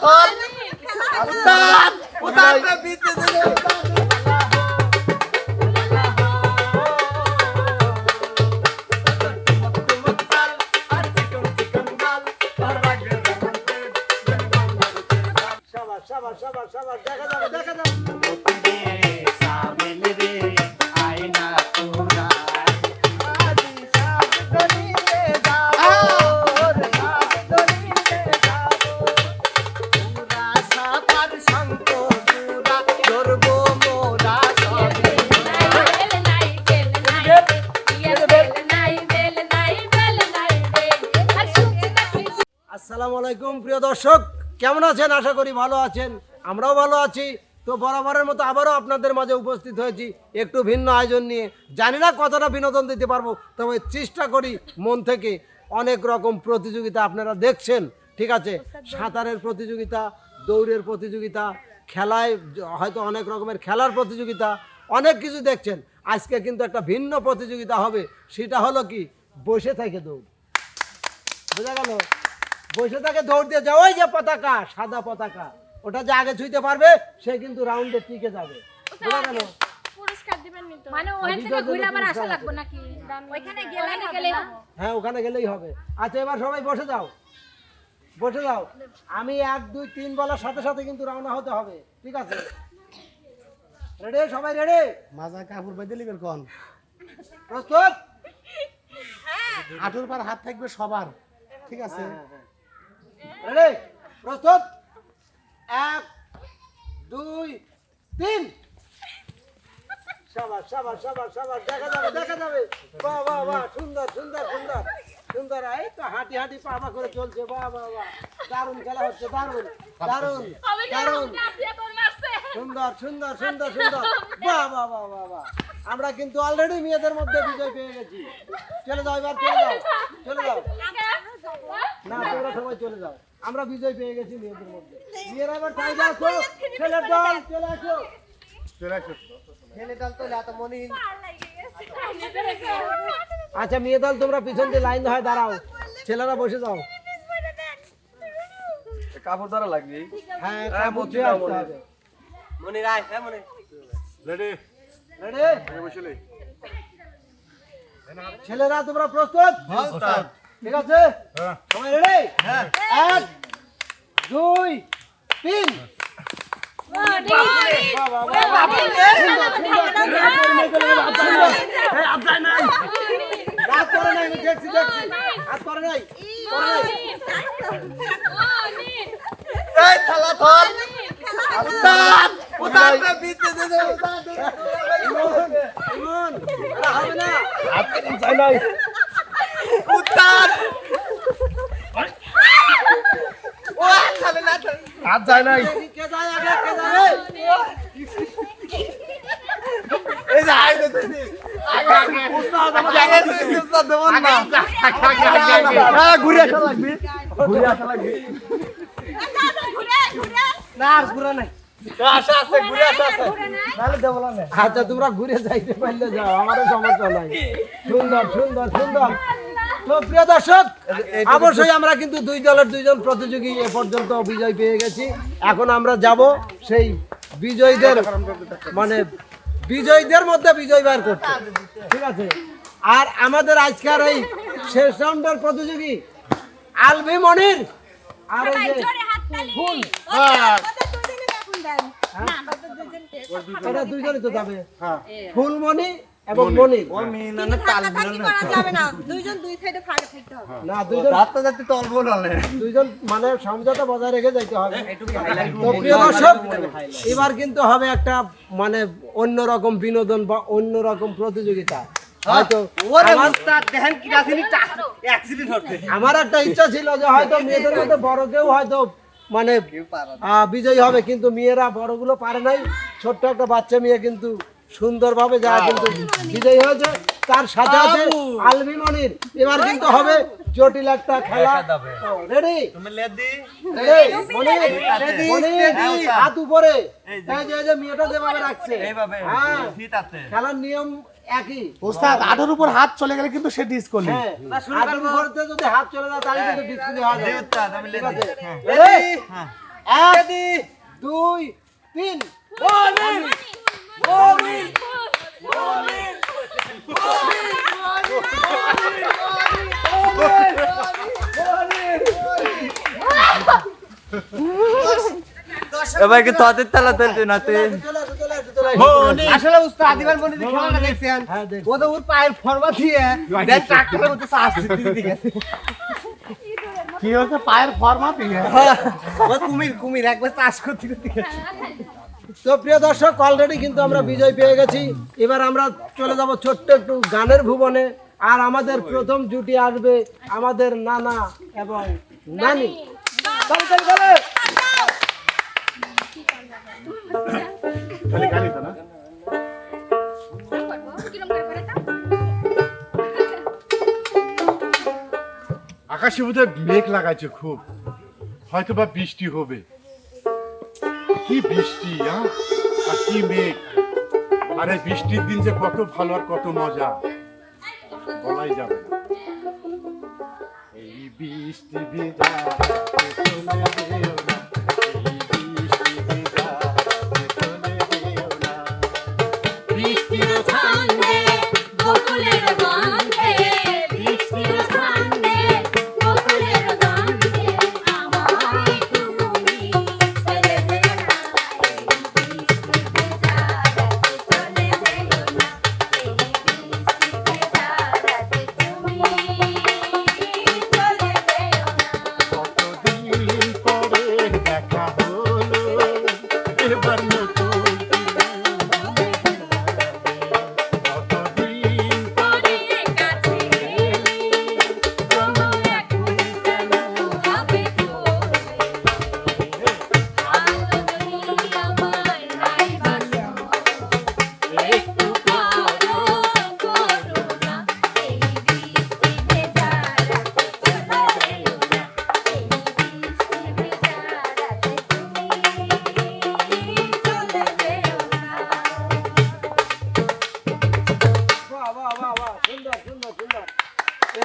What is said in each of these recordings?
Oh, আলাইকুম, প্রিয় দর্শক। কেমন আছেন? আশা করি ভালো আছেন। আমরাও ভালো আছি। তো বরাবরের মতো আবারও আপনাদের মাঝে উপস্থিত হয়েছি একটু ভিন্ন আয়োজন নিয়ে। জানি না কতটা বিনোদন দিতে পারব, তবে চেষ্টা করি মন থেকে অনেক রকম প্রতিযোগিতা আপনারা দেখছেন, ঠিক আছে? সাঁতারের প্রতিযোগিতা, দৌড়ের প্রতিযোগিতা, খেলায় হয়তো অনেক রকমের খেলার প্রতিযোগিতা, অনেক কিছু দেখছেন। আজকে কিন্তু একটা ভিন্ন প্রতিযোগিতা হবে, সেটা হলো কি? বসে থেকে দৌড়। বোঝা গেল? বসে থাকে দৌড় দিয়ে যাও ওই যে পতাকা সাদা পতাকা। ওটা যে আগে ছুঁইতে পারবে সে কিন্তু রাউন্ডে টিকে যাবে। বোঝা গেল? মানে ওখান থেকে ঘুরে আবার আসা লাগবে নাকি? ওইখানে গেলে গেলে হ্যাঁ ওখানে গেলেই হবে। আচ্ছা এবার সবাই বসে যাও। বসে যাও। আমি এক দুই তিন বলার সাথে সাথে কিন্তু রওনা হতে হবে। ঠিক আছে? রেডি সবাই রেডি মাজা কাপড় বেঁধে লিবেন কন? প্রস্তুত? হাঁটুর পার হাত থাকবে সবার। ঠিক আছে? রেডি প্রস্তুত? এক দুই তিন। সাবাস সাবাস সাবাস সাবাস। দেখা যাবে দেখা যাবে। বাহ বাহ বাহ। সুন্দর সুন্দর সুন্দর। সুন্দর এই তো হাঁটি হাঁটি পাপা করে চলছে। বাহ বাহ বাহ। দারুণ খেলা হচ্ছে দারুণ দারুণ দারুণ। সুন্দর সুন্দর সুন্দর সুন্দর। বাহ বাহ বাহ বাহ বাহ। আমরা কিন্তু অলরেডি মেয়েদের মধ্যে বিজয় পেয়ে গেছি। চলে যাও এবার চলে যাও। চলে যাও। না তোমরা সবাই চলে যাও। আমরা বিজয় পেয়ে গেছি মেয়েদের মধ্যে। মেয়েরা আসো। ছেলের দল চলে আসো। আচ্ছা মেয়ে দল তোমরা পিছন দিয়ে লাইন হয়ে দাঁড়াও। ছেলেরা বসে যাও। কাপড় দ্বারা লাগবে হ্যাঁ হ্যাঁ, কাপড় বলছি আসতে হবে। মনি রায় হ্যাঁ মনি। রেডি রেডি ছেলেরা তোমরা প্রস্তুত। ঠিক আছে? সবাই রেডি এক দুই তিন। হবে না। ও না থালে হাত যায় নাই। কে যায় আগে কে যায় এই যে আই দে দিদি আগে আগে উস্তাদ আমার জায়গা উস্তাদ দেবন না। হ্যাঁ ঘুরে আসা লাগবে। আসা লাগবে। না আর নাই। আচ্ছা তোমরা ঘুরে যাইতে পারলে যাও আমারও সমস্যা নাই। সুন্দর সুন্দর সুন্দর। তো প্রিয় দর্শক অবশ্যই আমরা কিন্তু দুই দলের দুইজন প্রতিযোগী এ পর্যন্ত বিজয় পেয়ে গেছি। এখন আমরা যাব সেই বিজয়ীদের মানে বিজয়ীদের মধ্যে বিজয় বার করতে। ঠিক আছে? আর আমাদের আজকের এই শেষ রাউন্ডের প্রতিযোগী আলভি মনির আর ওই যে ফুল। এটা দুইজনই তো যাবে। ফুলমণি এবং মণি। না। দুইজন রাস্তা যাতে তল বল হলে দুইজন মানে সমঝোতা বজায় রেখে যাইতে হবে। তো প্রিয় দর্শক এবার কিন্তু হবে একটা মানে অন্যরকম বিনোদন বা প্রতিযোগিতা। রাসিনি অ্যাক্সিডেন্ট হচ্ছে। আমার একটা ইচ্ছা ছিল যে হয়তো মেয়েদের মধ্যে বড় কেউ হয়তো মানে বিজয়ী হবে কিন্তু মেয়েরা বড়গুলো পারে নাই। ছোট্ট একটা বাচ্চা মেয়ে কিন্তু সুন্দরভাবে যা কিন্তু বিজয়ী হয়েছে তার সাথে আছে আলবি মনির। এবার কিন্তু হবে জটিল একটা খেলা। রেডি? তুমি লেদি। হাত উপরে। এই যে এই যে মেয়েটা যেভাবে রাখছে। এইভাবে হ্যাঁ। খেলার নিয়ম একই। ওস্তাদ হাঁটুর উপর হাত চলে গেলে কিন্তু সে ডিসকলি হ্যাঁ। হাতের উপরে যদি হাত চলে যায় তাহলে কিন্তু লেদি। আছে? Ready? এক দুই তিন। এবার কি তোদের তালা তুলতে না তুই। আসলে উস্তাদ আদিবার মনে খেলাটা দেখছেন হ্যাঁ, ও তো ওর পায়ের ফরমা দিয়ে দেখ ট্রাক্টরের চাষ কি হচ্ছে পায়ের ফর্মা দিয়ে? ও কুমির কুমির একবার চাষ করতে করতে তো প্রিয় দর্শক অলরেডি কিন্তু আমরা বিজয় পেয়ে গেছি। এবার আমরা চলে যাব ছোট্ট একটু গানের ভুবনে। আর আমাদের প্রথম জুটি আসবে আমাদের নানা এবং নানি। চল। গাড়ি না? আকাশে বোধহয় মেঘ লাগাইছে খুব। হয়তো বা বৃষ্টি হবে। কি বৃষ্টি আর কি মেঘ? আর, বৃষ্টির দিন যে কত ভালো আর কত মজা। বলাই যাবে এই বৃষ্টি ভেজা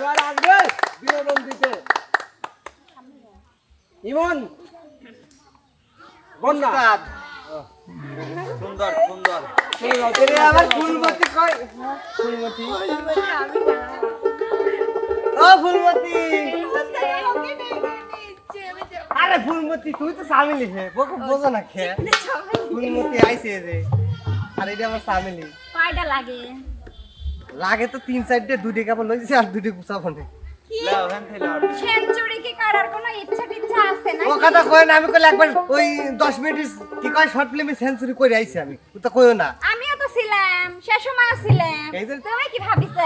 এবার আসবে বিনোদন দিতে। ইমন বন্যা। সুন্দর সুন্দর। চলে যাও, এরে আবার ফুলমতি কই? ফুলমতি। ও ফুলমতি। আরে ফুলমতি তুই তো সামিলি হে বকো বোঝো না খে। ফুলমতি আইছে রে আর এটা আমার সামিলি কয়টা লাগে? লাগে তো তিন চারটে দুটি কাপড় লইছে আর দুটি গুছা ফোনে সেঞ্চুরি কি করার কোনো ইচ্ছা টিচ্ছা আছে না ও কথা কয় না আমি কইলে একবার ওই দশ মিনিট কি কয় শর্ট ফিল্মে সেঞ্চুরি করে আইছি আমি। ও তো কইও না। আমিও তো ছিলাম সে সময় ছিলাম। এই যে- তুমি কি ভাবিছ?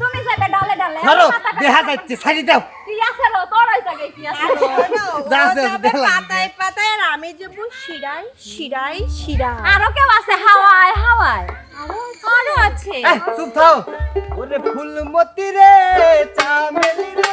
তুমি যাবে ডালে ডালে ধরো দেখা যাচ্ছে ছাড়ি দাও। তুই আসলো তোর ওই জায়গায় কি আছে যা আছে আছে, দেখলাম। পাতায় পাতায় আর আমি যাব শিরাই শিরাই শিরা আরও কেউ আছে? হাওয়ায় এই, চুপ থাও। ওরে ফুলমতি রে চামেলি রে।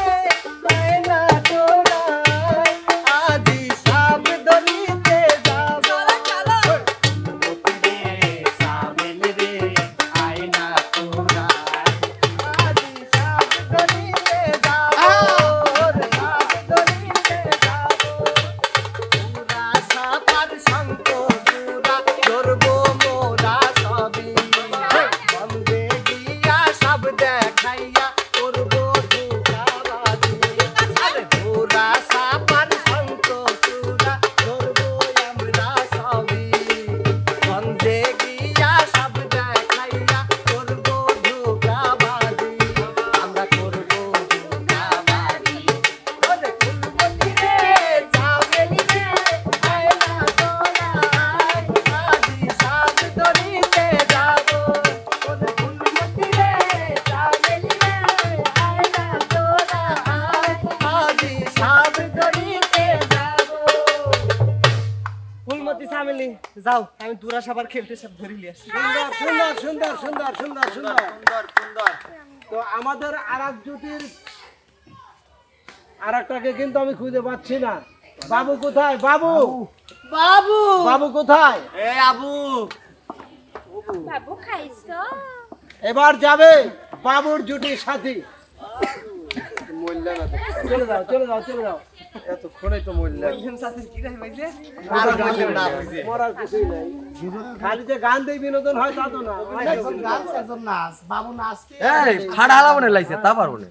আমি দুরা সাবার খেলতে সব ধরিলি আসি। সুন্দর সুন্দর সুন্দর সুন্দর সুন্দর সুন্দর। সুন্দর তো আমাদের আর এক জুটির আর একটাকে কিন্তু আমি খুঁজে পাচ্ছি না। বাবু কোথায়? বাবু! বাবু! বাবু কোথায়? এ আবু! বাবু খাইছো? এবার যাবে বাবুর জুটির সাথী। মূল্য না চলে যাও চলে যাও চলে যাও। এতক্ষণে তো মূল্য আর বললেন না বুঝে। মরার কিছুই নাই। খালি যে গান দিয়ে বিনোদন হয় তা তো না। একজন গান নাচ। বাবু নাচতে এই ফাড়া হালা লাইছে তা পারব না।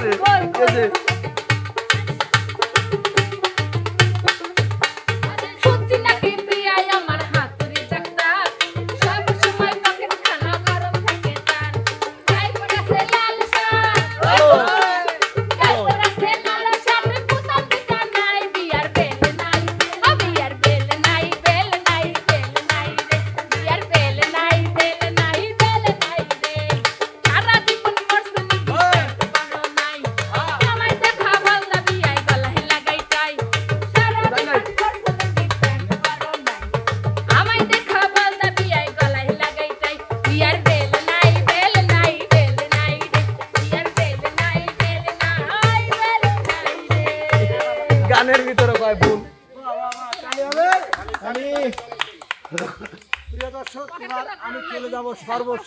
আছে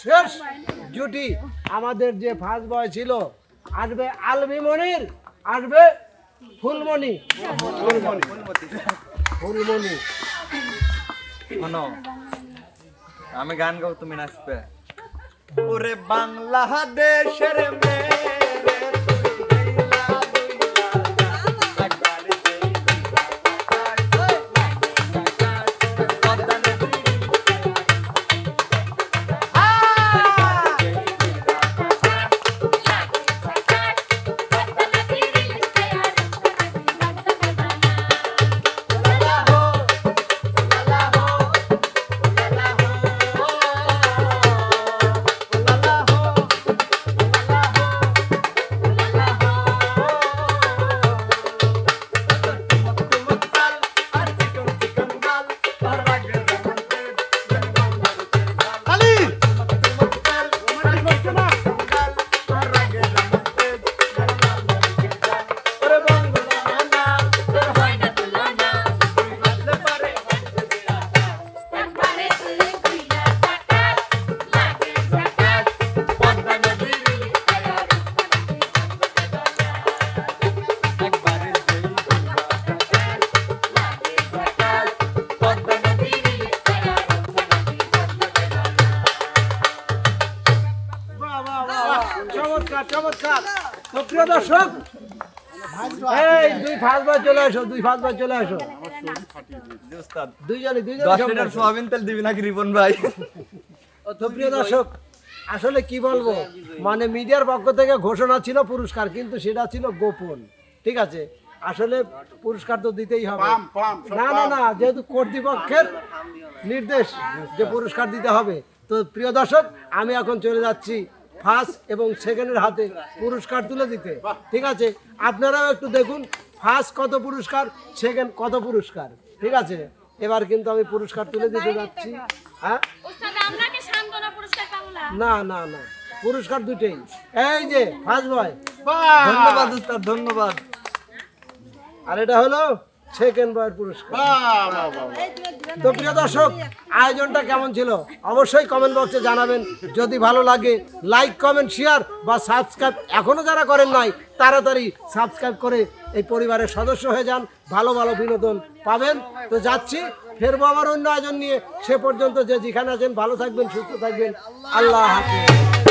সর্বশেষ জুটি আমাদের যে ফার্স্ট বয় ছিল, আসবে আলমি মনির, আসবে ফুলমণি। ফুলমণি। শোনো, আমি গান গাও, তুমি নাচবে। ওরে বাংলাদেশের মেয়ে। প্রিয় দর্শক এই দুই ফার্স্ট চলে আসো দুই ফার্স্ট চলে আসো। দুইজনই দুইজনই দশ। লিটার সোয়াবিন তেল দিবি নাকি রিপন ভাই? তো প্রিয় দর্শক আসলে কি বলব? মানে মিডিয়ার পক্ষ থেকে ঘোষণা ছিল পুরস্কার কিন্তু সেটা ছিল গোপন ঠিক আছে? আসলে পুরস্কার তো দিতেই হবে। না না না যেহেতু কর্তৃপক্ষের নির্দেশ যে পুরস্কার দিতে হবে তো প্রিয় দর্শক আমি এখন চলে যাচ্ছি ফার্স্ট এবং সেকেন্ডের হাতে পুরস্কার তুলে দিতে। ঠিক আছে? আপনারাও একটু দেখুন ফার্স্ট কত পুরস্কার সেকেন্ড কত পুরস্কার। ঠিক আছে? এবার কিন্তু আমি পুরস্কার তুলে দিতে যাচ্ছি। হ্যাঁ? ওস্তাদ আমরা কি সান্ত্বনা পুরস্কার পাবো না? না না না। পুরস্কার দুটেই এই যে ফার্স্ট বয় ধন্যবাদ ধন্যবাদ। আর এটা হলো সেকেন্ড বয়ের পুরস্কার তো প্রিয় দর্শক, আয়োজনটা কেমন ছিল? অবশ্যই কমেন্ট বক্সে জানাবেন। যদি ভালো লাগে লাইক কমেন্ট শেয়ার বা সাবস্ক্রাইব এখনও যারা করেন নাই, তাড়াতাড়ি সাবস্ক্রাইব করে এই পরিবারের সদস্য হয়ে যান, ভালো ভালো বিনোদন পাবেন। তো যাচ্ছি, ফেরবো আবার অন্য আয়োজন নিয়ে। সে পর্যন্ত যে যেখানে আছেন, ভালো থাকবেন, সুস্থ থাকবেন। আল্লাহ হাফিজ।